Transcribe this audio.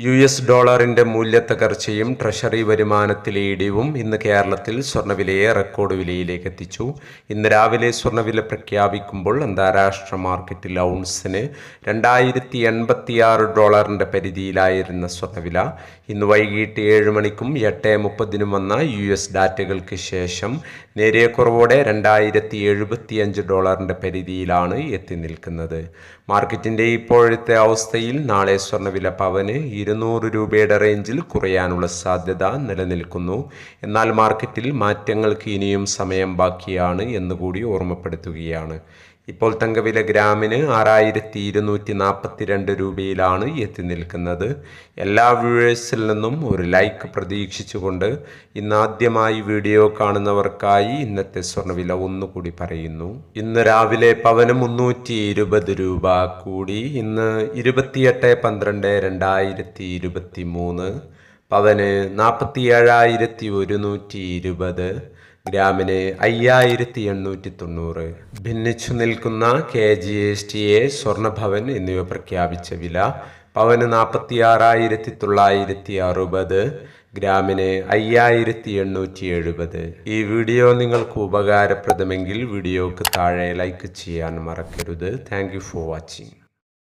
U S ഡോളറിന്റെ മൂല്യത്തകർച്ചയും treasury വരുമാനത്തിലെ ഇടിവും ഇന്ന് കേരളത്തിൽ സ്വർണവിലയെ റെക്കോർഡ് വിലയിലേക്ക് എത്തിച്ചു. ഇന്ന് രാവിലെ സ്വർണവില പ്രഖ്യാപിക്കുമ്പോൾ അന്താരാഷ്ട്ര മാർക്കറ്റിൽ ഔൺസിന് രണ്ടായിരത്തി എൺപത്തിയാറ് ഡോളറിന്റെ പരിധിയിലായിരുന്ന സ്വർണവില ഇന്ന് വൈകിട്ട് ഏഴ് മണിക്കും എട്ട് മുപ്പതിനും വന്ന യു എസ് ഡാറ്റകൾക്ക് ശേഷം നേരിയ കുറവോടെ രണ്ടായിരത്തി എഴുപത്തിയഞ്ച് ഡോളറിന്റെ പരിധിയിലാണ് എത്തി നിൽക്കുന്നത്. മാർക്കറ്റിന്റെ ഇപ്പോഴത്തെ അവസ്ഥയിൽ നാളെ സ്വർണവില പവന് ഇരുന്നൂറ് രൂപയുടെ റേഞ്ചിൽ കുറയാനുള്ള സാധ്യത നിലനിൽക്കുന്നു. എന്നാൽ മാർക്കറ്റിൽ മാറ്റങ്ങൾക്ക് ഇനിയും സമയം ബാക്കിയാണ് എന്നുകൂടി ഓർമ്മപ്പെടുത്തുകയാണ്. ഇപ്പോൾ തങ്കവില ഗ്രാമിന് ആറായിരത്തി ഇരുന്നൂറ്റി നാൽപ്പത്തി രണ്ട് രൂപയിലാണ് എത്തി നിൽക്കുന്നത്. എല്ലാ വ്യൂവേഴ്സിൽ നിന്നും ഒരു ലൈക്ക് പ്രതീക്ഷിച്ചുകൊണ്ട് ഇന്ന് ആദ്യമായി വീഡിയോ കാണുന്നവർക്കായി ഇന്നത്തെ സ്വർണവില ഒന്നുകൂടി പറയുന്നു. ഇന്ന് രാവിലെ പവന് മുന്നൂറ്റി രൂപ കൂടി ഇന്ന് ഇരുപത്തിയെട്ട് പന്ത്രണ്ട് രണ്ടായിരത്തി ഇരുപത്തി മൂന്ന് പവന് നാൽപ്പത്തി ഏഴായിരത്തി ഒരുന്നൂറ്റി ഇരുപത് ഗ്രാമിന് അയ്യായിരത്തി എണ്ണൂറ്റി തൊണ്ണൂറ് ഭിന്നിച്ചു നിൽക്കുന്ന K G S T A Swarnabhavan എന്നിവ പ്രഖ്യാപിച്ച വില പവന് നാൽപ്പത്തി ആറായിരത്തി തൊള്ളായിരത്തി അറുപത് ഗ്രാമിന് അയ്യായിരത്തി എണ്ണൂറ്റി എഴുപത് ഈ വീഡിയോ നിങ്ങൾക്ക് ഉപകാരപ്രദമെങ്കിൽ വീഡിയോക്ക് താഴെ ലൈക്ക് ചെയ്യാൻ മറക്കരുത്. Thank for watching.